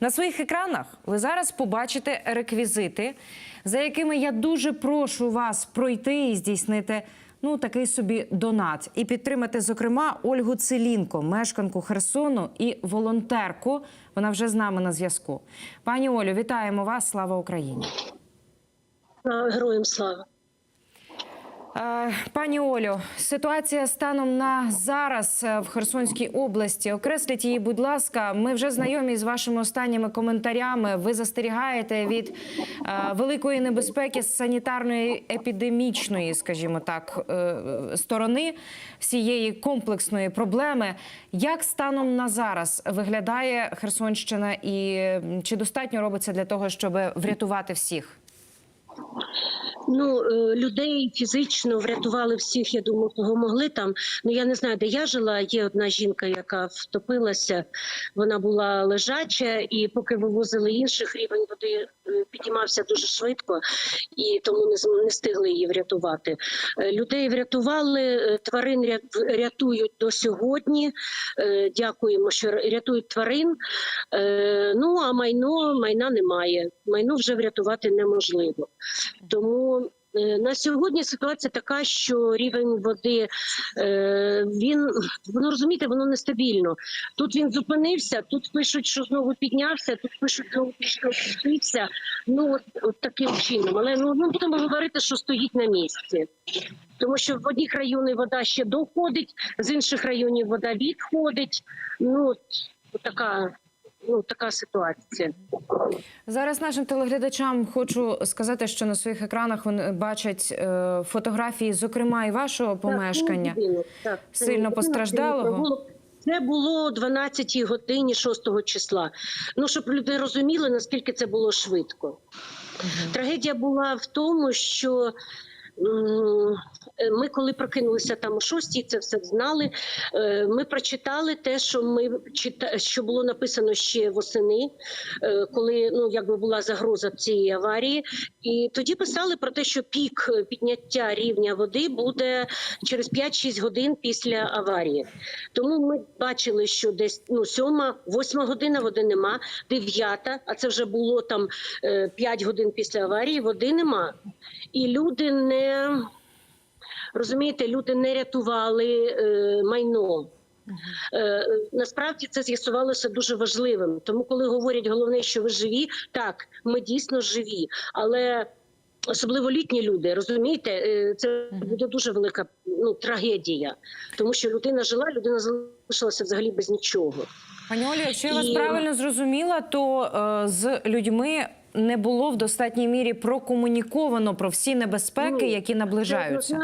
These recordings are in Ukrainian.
На своїх екранах ви зараз побачите реквізити, за якими я дуже прошу вас пройти і здійснити ну такий собі донат і підтримати, зокрема, Ольгу Целінко, мешканку Херсону і волонтерку. Вона вже з нами на зв'язку. Пані Олю, вітаємо вас! Слава Україні! Героям слава. Е, Пані Олю, ситуація станом на зараз е, в Херсонській області. Окресліть її, будь ласка. Ми вже знайомі з вашими останніми коментарями. Ви застерігаєте від е, великої небезпеки санітарної епідемічної, скажімо так, сторони всієї комплексної проблеми. Як станом на зараз виглядає Херсонщина, і чи достатньо робиться для того, щоб врятувати всіх? Ну е, людей фізично врятували всіх. Я думаю, кого могли там. Ну я не знаю, де я жила. Є одна жінка, яка втопилася. Вона була лежача, і поки вивозили інших, рівень води підіймався дуже швидко, і тому не не встигли її врятувати. Е, Людей врятували, е, тварин ря- рятують до сьогодні. Е, Дякуємо, що рятують тварин. Ну а майно майна немає. Майно вже врятувати неможливо. Тому на сьогодні ситуація така, що рівень води е, він воно розумієте, воно нестабільно. Тут він зупинився, тут пишуть, що знову піднявся, тут пишуть, знову що спустився. Ну от, от таким чином. Але ну ми будемо говорити, що стоїть на місці. Тому що в одних районах вода ще доходить, з інших районів вода відходить. Ну от, от така, ну така ситуація. Зараз нашим телеглядачам хочу сказати, що на своїх екранах вони бачать е, фотографії, зокрема і вашого помешкання. Так, ну, так. Сильно будинок, постраждалого? це було- о 12 годині 6 числа. Ну щоб люди розуміли, наскільки це було швидко. Трагедія була в тому, що. М, Ми, коли прокинулися там о шостій, це все знали. Е, Ми прочитали те, що ми що було написано ще восени, е, коли ну якби була загроза цієї аварії. І тоді писали про те, що пік е, підняття рівня води буде через 5-6 годин після аварії. Тому ми бачили, що десь ну сьома, восьма година води нема, дев'ята, а це вже було там 5 годин після аварії. Води нема, і люди не розумієте, люди не рятували е, майно. Е, насправді це з'ясувалося дуже важливим. Тому, коли говорять головне, що ви живі, так ми дійсно живі, але особливо літні люди, розумієте, е, це буде дуже велика ну, трагедія, тому що людина жила, людина залишилася взагалі без нічого. Пані Олі, якщо я вас І- правильно зрозуміла, то е, з людьми не було в достатній мірі прокомуніковано про всі небезпеки, Ну, які наближаються.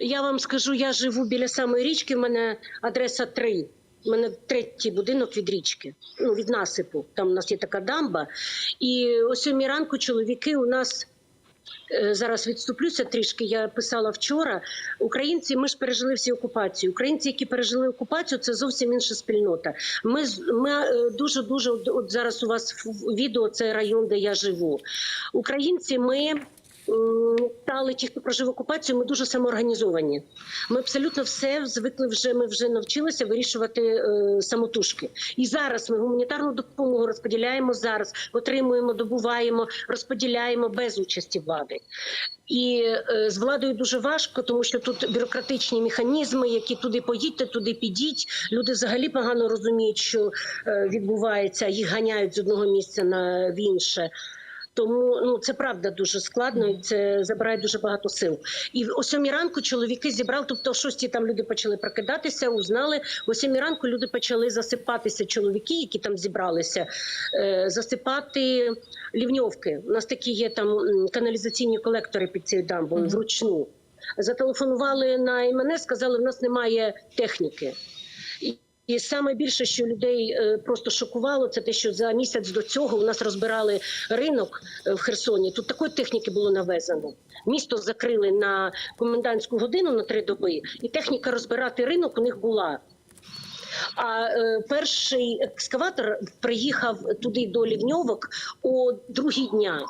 Я вам скажу, я живу біля самої річки. в мене адреса 3. У мене третій будинок від річки, ну від насипу. Там у нас є така дамба. І о сьомій ранку чоловіки у нас. Е, Зараз відступлюся трішки. Я писала вчора. Українці, ми ж пережили всі окупацію. Українці, які пережили окупацію, це зовсім інша спільнота. Ми ми е, дуже дуже от, зараз у вас в відео це район, де я живу. Українці, ми стали ті, хто прожив окупацію, ми дуже самоорганізовані. Ми абсолютно все звикли вже. Ми вже навчилися вирішувати е, самотужки. І зараз ми гуманітарну допомогу розподіляємо зараз, отримуємо, добуваємо, розподіляємо без участі влади. І е, з владою дуже важко, тому що тут бюрократичні механізми, які туди поїдьте, туди підіть. Люди взагалі погано розуміють, що е, відбувається, їх ганяють з одного місця на в інше. Тому ну це правда дуже складно, і це забирає дуже багато сил. І о сьомій ранку чоловіки зібрали, тобто о шостій там люди почали прокидатися, узнали. О сьомій ранку люди почали засипатися. Чоловіки, які там зібралися, е, засипати лівньовки. У нас такі є там каналізаційні колектори під цією дамбою вручну. Зателефонували на ІМНС, сказали, в нас немає техніки. І- саме більше, що людей е, просто шокувало, це те, що за місяць до цього у нас розбирали ринок е, в Херсоні. Тут такої техніки було навезено. Місто закрили на комендантську годину на три доби, і техніка розбирати ринок у них була. А е, перший екскаватор приїхав туди до Лівньовок о другій дня.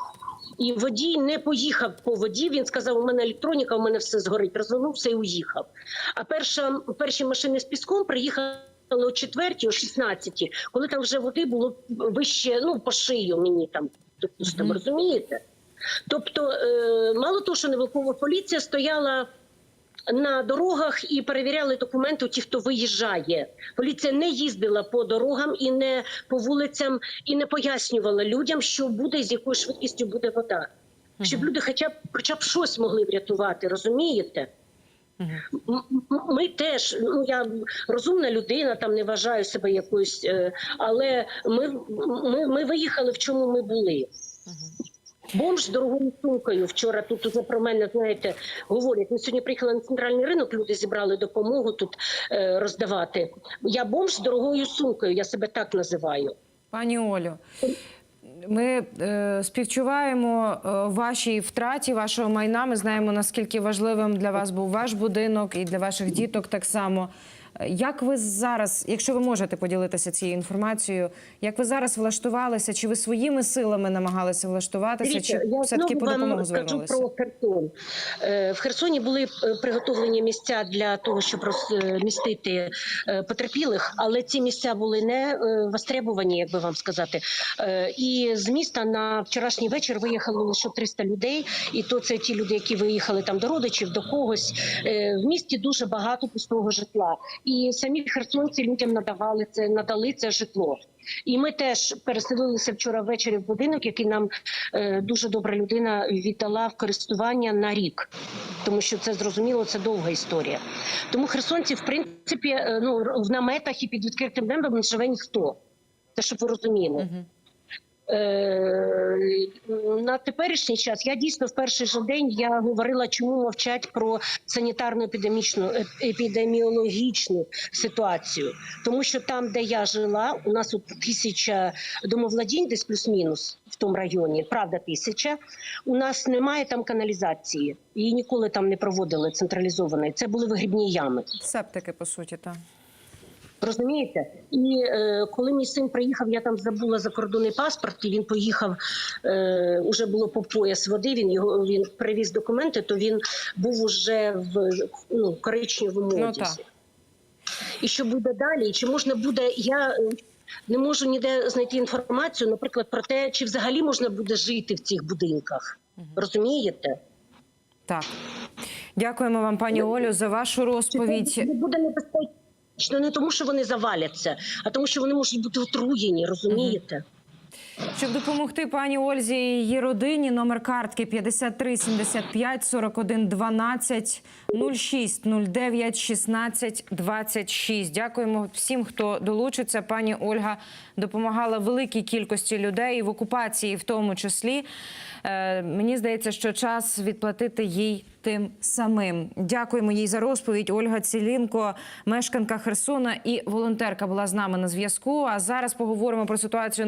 І водій не поїхав по воді. Він сказав: у мене електроніка, у мене все згорить. Розвернувся і уїхав. А перша перші машини з піском приїхали о 4 о 16 коли там вже води було вище, ну, по шию мені там, допустимо, Мгм. розумієте? Тобто, е, мало того, що невеликова поліція стояла на дорогах і перевіряли документи у ті, хто виїжджає. Поліція не їздила по дорогам і не по вулицям, і не пояснювала людям, що буде з якою швидкістю буде вода. Щоб люди хоча б хоча б щось могли врятувати, розумієте? Ми теж, ну я розумна людина, там не вважаю себе якоюсь, е, але ми, ми, ми виїхали в чому ми були. Бомж з дорогою сумкою. Вчора тут уже про мене знаєте говорять. Ми сьогодні приїхали на центральний ринок. Люди зібрали допомогу тут е, роздавати. Я бомж з дорогою сумкою. Я себе так називаю. Пані Олю, ми е, співчуваємо е, вашій втраті вашого майна. Ми знаємо, наскільки важливим для вас був ваш будинок і для ваших діток так само. Як ви зараз, якщо ви можете поділитися цією інформацією, як ви зараз влаштувалися? Чи ви своїми силами намагалися влаштуватися, Дивіться, чи я все таки по допомогу вам скажу про Херсон. Е, В Херсоні були е, приготовлені місця для того, щоб розмістити е, потерпілих, але ці місця були не востребовані, як би вам сказати. І з міста на вчорашній вечір виїхало лише 300 людей, і то це ті люди, які виїхали там до родичів, до когось. В місті дуже багато пустого житла, і самі херсонці людям надавали це, надали це житло. І ми теж переселилися вчора ввечері в будинок, який нам е, дуже добра людина віддала в користування на рік, тому що це зрозуміло, це довга історія. Тому херсонці, в принципі, е, ну в наметах і під відкритим небом не живе ніхто. Це щоб ви розуміли. Е, на теперішній час я дійсно в перший же день я говорила, чому мовчать про санітарну епідемічну е- епідеміологічну ситуацію, тому що там, де я жила, у нас от тисяча домовладінь, десь плюс-мінус в тому районі, правда, тисяча. У нас немає там каналізації, її ніколи там не проводили централізованої. Це були вигрібні ями. Септики, по суті, так. Розумієте? І е, коли мій син приїхав, я там забула закордонний паспорт, і він поїхав. Е, уже було по пояс води. Він його він привіз документи, то він був уже в ну, коричневому Ну, одязі. І що буде далі? І Чи можна буде? Я е, не можу ніде знайти інформацію, наприклад, про те, чи взагалі можна буде жити в цих будинках. Розумієте? Так. Дякуємо вам, пані Олю, за вашу розповідь. це буде небезпечно не тому, що вони заваляться, а тому, що вони можуть бути отруєні, розумієте? Щоб допомогти пані Ользі і її родині, номер картки 53 75 41 12 06 09 16 26. Дякуємо всім, хто долучиться. Пані Ольга допомагала великій кількості людей в окупації, в тому числі. Е, мені здається, що час відплатити їй тим самим. Дякуємо їй за розповідь. Ольга Цілінко, мешканка Херсона і волонтерка, була з нами на зв'язку. А зараз поговоримо про ситуацію на